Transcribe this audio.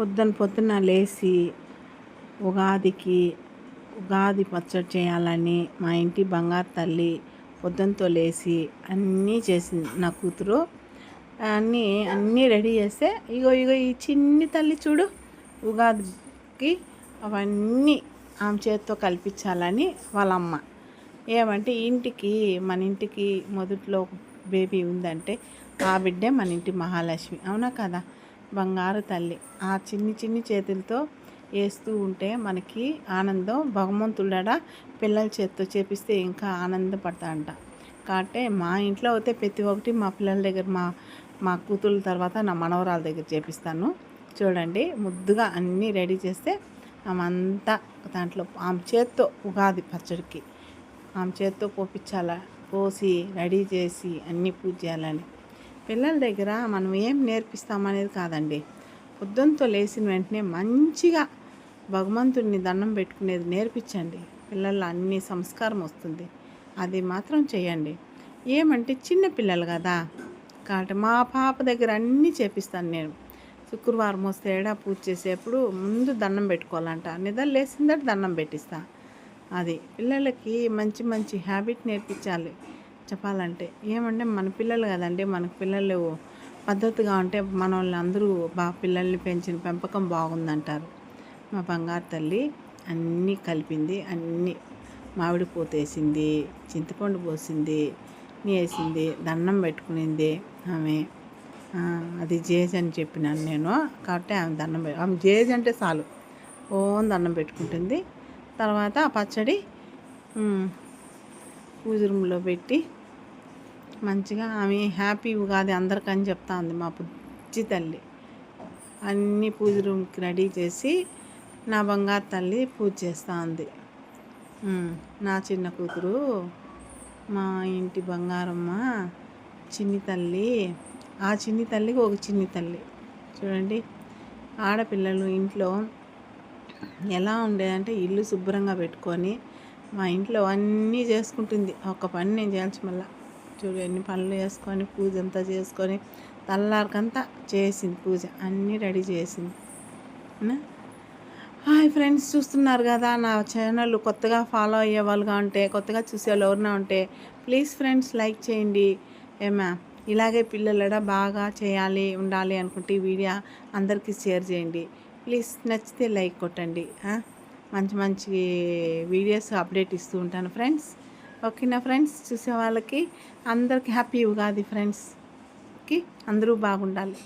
పొద్దున పొద్దున లేచి ఉగాదికి ఉగాది పచ్చడి చేయాలని మా ఇంటి బంగారు తల్లి పొద్దునతో లేచి అన్నీ చేసింది. నా కూతురు అన్నీ అన్నీ రెడీ చేస్తే ఇగో ఇగో ఈ చిన్ని తల్లి చూడు ఉగాదికి అవన్నీ ఆమె చేతితో కల్పించాలని వాళ్ళమ్మ. ఏమంటే ఇంటికి మన ఇంటికి మొదట్లో బేబీ ఉందంటే ఆ బిడ్డే మన ఇంటి మహాలక్ష్మి. అవునా కదా? బంగారు తల్లి. ఆ చిన్ని చిన్ని చేతులతో వేస్తూ ఉంటే మనకి ఆనందం భగవంతుడడ పిల్లల చేతితో చేపిస్తే ఇంకా ఆనందపడతా అంట కాబట్టి మా ఇంట్లో అయితే ప్రతి ఒక్కటి మా పిల్లల దగ్గర మా మా కూతుళ్ళ తర్వాత నా మనవరాల దగ్గర చేపిస్తాను. చూడండి ముద్దుగా అన్నీ రెడీ చేస్తే ఆమె అంతా దాంట్లో ఆమె చేత్తో ఉగాది పచ్చడికి ఆమె చేత్తో పోపించాల పోసి రెడీ చేసి అన్నీ పూజ చేయాలని పిల్లల దగ్గర మనం ఏం నేర్పిస్తామనేది కాదండి. పొద్దున్నతో లేచిన వెంటనే మంచిగా భగవంతుడిని దండం పెట్టుకునేది నేర్పించండి. పిల్లల అన్ని సంస్కారం వస్తుంది. అది మాత్రం చేయండి. ఏమంటే చిన్న పిల్లలు కదా. కాబట్టి మా పాప దగ్గర అన్నీ చేపిస్తాను నేను. శుక్రవారం వస్తే ఏడా పూజ చేసేప్పుడు ముందు దండం పెట్టుకోవాలంట. నిద్ర లేచిందట దండం పెట్టిస్తా. అది పిల్లలకి మంచి మంచి హ్యాబిట్ నేర్పించాలి. చెప్పాలంటే ఏమంటే మన పిల్లలు కదండి మనకు పిల్లలు పద్ధతిగా ఉంటే మన వాళ్ళందరూ అందరూ పిల్లల్ని పెంచిన పెంపకం బాగుందంటారు. మా బంగారు తల్లి అన్నీ కలిపింది అన్నీ మామిడి పూత వేసింది చింతపండు పోసింది వేసింది దండం పెట్టుకునింది ఆమె. అది జేజ్ అని చెప్పినాను నేను కాబట్టి ఆమె దండం ఆమె జేజ్ అంటే చాలు. ఓన్ దండం పెట్టుకుంటుంది. తర్వాత ఆ పచ్చడి పూజ రూమ్లో పెట్టి మంచిగా ఆమె హ్యాపీ ఉగాది అందరికని చెప్తా ఉంది మా బుజ్జి తల్లి. అన్ని పూజ రూమ్కి రెడీ చేసి నా బంగారు తల్లి పూజ చేస్తూ ఉంది నా చిన్న కూతురు మా ఇంటి బంగారమ్మ చిన్ని తల్లి ఆ చిన్ని తల్లికి ఒక చిన్ని తల్లి. చూడండి ఆడపిల్లలు ఇంట్లో ఎలా ఉండేదంటే ఇల్లు శుభ్రంగా పెట్టుకొని మా ఇంట్లో అన్నీ చేసుకుంటుంది. ఒక పని నేను చేయాల్సి మళ్ళీ చూడు ఎన్ని పనులు చేసుకొని పూజ అంతా చేసుకొని తల్లారికంతా చేసింది పూజ అన్నీ రెడీ చేసింది. హాయ్ ఫ్రెండ్స్ చూస్తున్నారు కదా నా ఛానల్. కొత్తగా ఫాలో అయ్యే వాళ్ళుగా ఉంటే కొత్తగా చూసే వాళ్ళు ఎవరైనా ఉంటే ప్లీజ్ ఫ్రెండ్స్ లైక్ చేయండి. ఏమా? ఇలాగే పిల్లలడ బాగా చేయాలి ఉండాలి అనుకుంటే ఈ వీడియో అందరికీ షేర్ చేయండి. ప్లీజ్ నచ్చితే లైక్ కొట్టండి. మంచి మంచి వీడియోస్ అప్డేట్ ఇస్తూ ఉంటాను ఫ్రెండ్స్. ఓకేనా ఫ్రెండ్స్? చూసే వాళ్ళకి అందరికీ హ్యాపీ ఉగాది ఫ్రెండ్స్కి అందరూ బాగుండాలి.